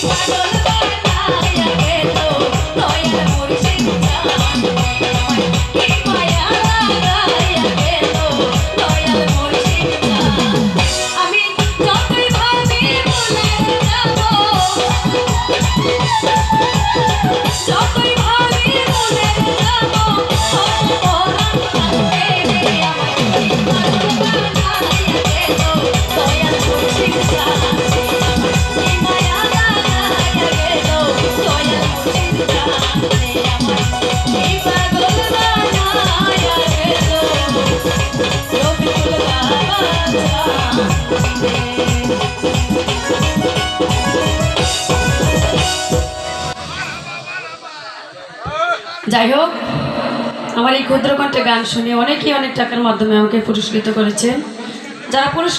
Why you love? যাই হোক, আমার এই ক্ষুদ্র কণ্ঠে গান শুনে অনেকেই অনেক টাকার মাধ্যমে আমাকে পুরস্কৃত করেছেন যারা পুরস্কৃত